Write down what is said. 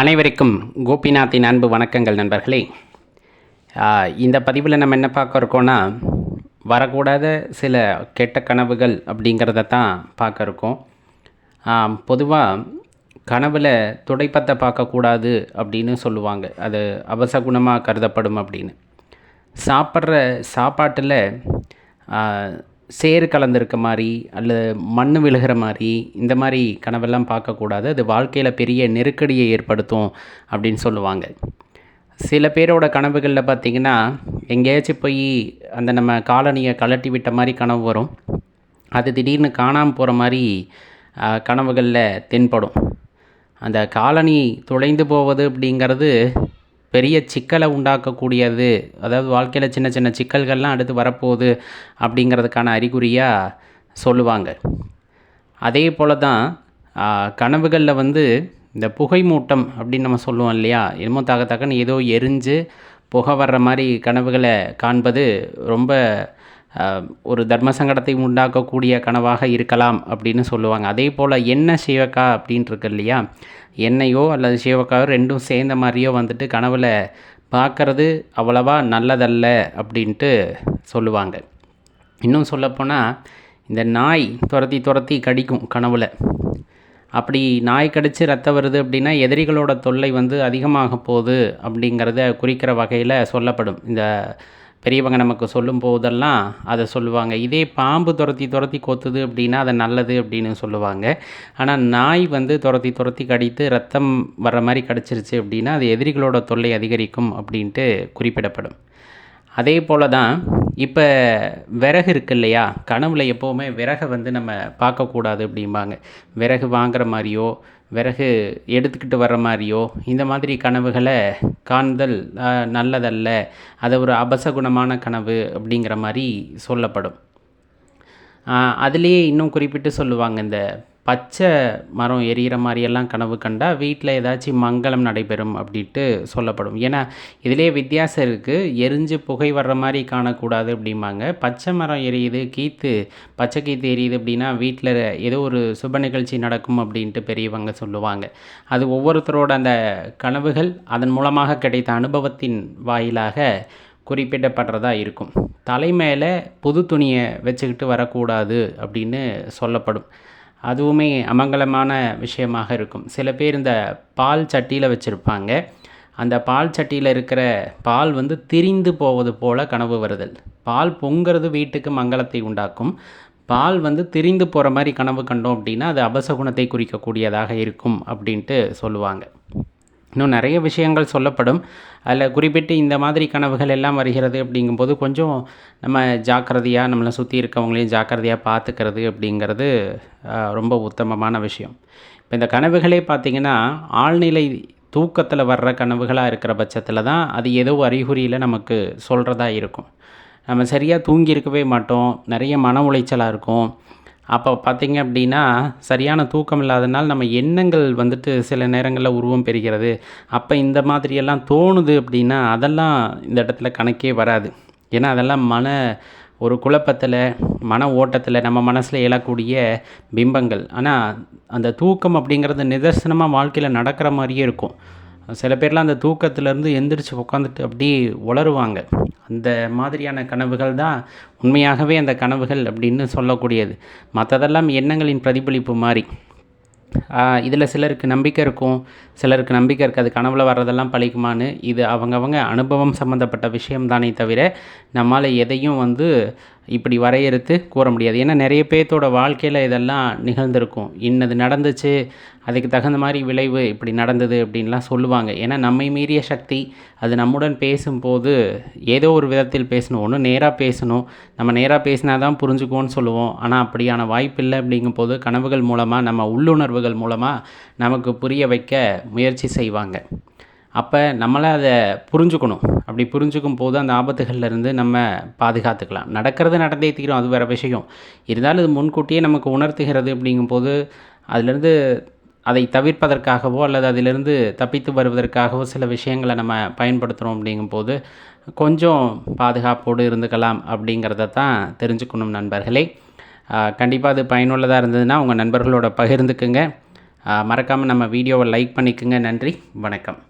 அனைவருக்கும் கோபிநாத்தின் அன்பு வணக்கங்கள் நண்பர்களே. இந்த பதிவில் நம்ம என்ன பார்க்க இருக்கோம்னா வரக்கூடாத சில கெட்ட கனவுகள் அப்படிங்கிறத தான் பார்க்க இருக்கோம். பொதுவாக கனவில் துடைப்பத்தை பார்க்கக்கூடாது அப்படின்னு சொல்லுவாங்க. அது அவசகுணமாக கருதப்படும் அப்படின்னு. சாப்பிட்ற சாப்பாட்டில் சேறு கலந்திருக்க மாதிரி அல்லது மண் விழுகிற மாதிரி இந்த மாதிரி கனவெல்லாம் பார்க்கக்கூடாது. அது வாழ்க்கையில் பெரிய நெருக்கடியை ஏற்படுத்தும் அப்படின்னு சொல்லுவாங்க. சில பேரோட கனவுகளில் பார்த்திங்கன்னா எங்கேயாச்சும் போய் அந்த நம்ம காலனியை கழட்டி விட்ட மாதிரி கனவு வரும். அது திடீர்னு காணாமல் போகிற மாதிரி கனவுகளில் தென்படும். அந்த காலனி தொலைந்து போவது அப்படிங்கிறது பெரிய சிக்கலை உண்டாக்கக்கூடியது. அதாவது வாழ்க்கையில் சின்ன சின்ன சிக்கல்கள்லாம் அடுத்து வரப்போகுது அப்படிங்கிறதுக்கான அறிகுறியாக சொல்லுவாங்க. அதே போல் தான் கனவுகளில் வந்து இந்த புகை மூட்டம் அப்படின்னு நம்ம சொல்லுவோம் இல்லையா? என்னமோ தக ஏதோ எரிஞ்சு புகை வர்ற மாதிரி கனவுகளை காண்பது ரொம்ப ஒரு தர்ம சங்கடத்தை உண்டாக்கக்கூடிய கனவாக இருக்கலாம் அப்படின்னு சொல்லுவாங்க. அதே போல் எண்ணெய் சிவக்கா அப்படின்ட்டுருக்கு இல்லையா? எண்ணெயோ அல்லது சிவக்காயோ ரெண்டும் சேர்ந்த மாதிரியோ வந்துட்டு கனவில் பார்க்கறது அவ்வளவா நல்லதல்ல அப்படின்ட்டு சொல்லுவாங்க. இன்னும் சொல்லப்போனால் இந்த நாய் துரத்தி துரத்தி கடிக்கும் கனவில். அப்படி நாய் கடித்து ரத்தம் வருது அப்படின்னா எதிரிகளோட தொல்லை வந்து அதிகமாக போகுது அப்படிங்கிறத குறிக்கிற வகையில் சொல்லப்படும். இந்த பெரியவங்க நமக்கு சொல்லும் போதெல்லாம் அதை சொல்லுவாங்க. இதே பாம்பு துரத்தி துரத்தி கொத்துது அப்படின்னா அது நல்லது அப்படின்னு சொல்லுவாங்க. ஆனால் நாய் வந்து துரத்தி துரத்தி கடித்து ரத்தம் வர்ற மாதிரி கடிச்சிருச்சு அப்படின்னா அது எதிரிகளோட தொல்லை அதிகரிக்கும் அப்படின்ட்டு குறிப்பிடப்படும். அதே போல் தான் இப்போ விறகு இருக்கு இல்லையா கனவுல எப்போவுமே விறகை வந்து நம்ம பார்க்கக்கூடாது அப்படிம்பாங்க. விறகு வாங்குற மாதிரியோ விறகு எடுத்துக்கிட்டு வர்ற மாதிரியோ இந்த மாதிரி கனவுகளை காண்தல் நல்லதல்ல. அது ஒரு அபசகுணமான கனவு அப்படிங்கிற மாதிரி சொல்லப்படும். அதுலேயே இன்னும் குறிப்பிட்டு சொல்லுவாங்க இந்த பச்சை மரம் எரியிற மாதிரியெல்லாம் கனவு கண்டால் வீட்டில் ஏதாச்சும் மங்களம் நடைபெறும் அப்படின்ட்டு சொல்லப்படும். ஏன்னா இதிலே வித்தியாசம் இருக்குது எரிஞ்சு புகை வர்ற மாதிரி காணக்கூடாது அப்படிம்பாங்க. பச்சை மரம் எரியுது கீத்து பச்சை கீத்து எரியுது அப்படின்னா வீட்டில் ஏதோ ஒரு சுப நிகழ்ச்சி நடக்கும் அப்படின்ட்டு பெரியவங்க சொல்லுவாங்க. அது ஒவ்வொருத்தரோட அந்த கனவுகள் அதன் மூலமாக கிடைத்த அனுபவத்தின் வாயிலாக குறிப்பிடப்படுறதா இருக்கும். தலை மேலே புது துணியை வச்சுக்கிட்டு வரக்கூடாது அப்படின்னு சொல்லப்படும். அதுவுமே அமங்கலமான விஷயமாக இருக்கும். சில பேர் இந்த பால் சட்டியில் வச்சுருப்பாங்க. அந்த பால் சட்டியில் இருக்கிற பால் வந்து திரிந்து போவது போல் கனவு வருதல். பால் பொங்குறது வீட்டுக்கு மங்களத்தை உண்டாக்கும். பால் வந்து திரிந்து போகிற மாதிரி கனவு கண்டோம் அப்படின்னா அது அபசகுணத்தை குறிக்கக்கூடியதாக இருக்கும் அப்படின்ட்டு சொல்லுவாங்க. இன்னும் நிறைய விஷயங்கள் சொல்லப்படும். அதில் குறிப்பிட்டு இந்த மாதிரி கனவுகள் எல்லாம் வருகிறது அப்படிங்கும்போது கொஞ்சம் நம்ம ஜாக்கிரதையாக நம்மளை சுற்றி இருக்கவங்களையும் ஜாக்கிரதையாக பார்த்துக்கிறது அப்படிங்கிறது ரொம்ப உத்தமமான விஷயம். இப்போ இந்த கனவுகளே பார்த்திங்கன்னா ஆழ்நிலை தூக்கத்தில் வர்ற கனவுகளாக இருக்கிற பட்சத்தில் தான் அது ஏதோ அறிகுறியில் நமக்கு சொல்கிறதா இருக்கும். நம்ம சரியாக தூங்கியிருக்கவே மாட்டோம். நிறைய மன உளைச்சலாக இருக்கும். அப்போ பார்த்திங்க அப்படின்னா சரியான தூக்கம் இல்லாதனால் நம்ம எண்ணங்கள் வந்துட்டு சில நேரங்களில் உருவம் பெறுகிறது. அப்போ இந்த மாதிரியெல்லாம் தோணுது அப்படின்னா அதெல்லாம் இந்த இடத்துல கணக்கே வராது. ஏன்னா அதெல்லாம் மன ஒரு குழப்பத்தில் மன ஓட்டத்தில் நம்ம மனசில் எழக்கூடிய பிம்பங்கள். ஆனால் அந்த தூக்கம் அப்படிங்கிறது நிதர்சனமாக வாழ்க்கையில் நடக்கிற மாதிரியே இருக்கும். சில பேர்லாம் அந்த தூக்கத்துலேருந்து எந்திரிச்சு உட்காந்துட்டு அப்படியே உளருவாங்க. அந்த மாதிரியான கனவுகள் தான் உண்மையாகவே அந்த கனவுகள் அப்படின்னு சொல்லக்கூடியது. மற்றதெல்லாம் எண்ணங்களின் பிரதிபலிப்பு மாதிரி இதில் சிலருக்கு நம்பிக்கை இருக்கும். சிலருக்கு நம்பிக்கை இருக்காது. கனவுல வர்றதெல்லாம் பழிக்குமான்னு. இது அவங்கவங்க அனுபவம் சம்மந்தப்பட்ட விஷயம் தானே தவிர நம்மால் எதையும் வந்து இப்படி வரையறுத்து கூற முடியாது. ஏன்னா நிறைய பேர்த்தோட வாழ்க்கையில் இதெல்லாம் நிகழ்ந்திருக்கும். இன்னது நடந்துச்சு அதுக்கு தகுந்த மாதிரி விளைவு இப்படி நடந்தது அப்படின்லாம் சொல்லுவாங்க. ஏன்னா நம்மை மீறிய சக்தி அது நம்முடன் பேசும்போது ஏதோ ஒரு விதத்தில் பேசணும். ஒன்று நேராக பேசணும். நம்ம நேராக பேசினா தான் புரிஞ்சுக்குவோன்னு சொல்லுவோம். ஆனால் அப்படியான வாய்ப்பு இல்லை அப்படிங்கும்போது கனவுகள் மூலமாக நம்ம உள்ளுணர்வுகள் மூலமாக நமக்கு புரிய வைக்க முயற்சி செய்வாங்க. அப்போ நம்மளை அதை புரிஞ்சுக்கணும். அப்படி புரிஞ்சுக்கும் போது அந்த ஆபத்துகள்லேருந்து நம்ம பாதுகாத்துக்கலாம். நடக்கிறது நடந்தே தீரும் அது வேறு விஷயம். இருந்தாலும் இது முன்கூட்டியே நமக்கு உணர்த்துகிறது அப்படிங்கும்போது அதிலிருந்து அதை தவிர்ப்பதற்காகவோ அல்லது அதிலிருந்து தப்பித்து வருவதற்காகவோ சில விஷயங்களை நம்ம பயன்படுத்துகிறோம் அப்படிங்கும்போது கொஞ்சம் பாதுகாப்போடு இருந்துக்கலாம் அப்படிங்கிறத தான் தெரிஞ்சுக்கணும் நண்பர்களே. கண்டிப்பாக அது பயனுள்ளதாக இருந்ததுன்னா உங்கள் நண்பர்களோட பகிர்ந்துக்குங்க. மறக்காமல் நம்ம வீடியோவை லைக் பண்ணிக்கோங்க. நன்றி. வணக்கம்.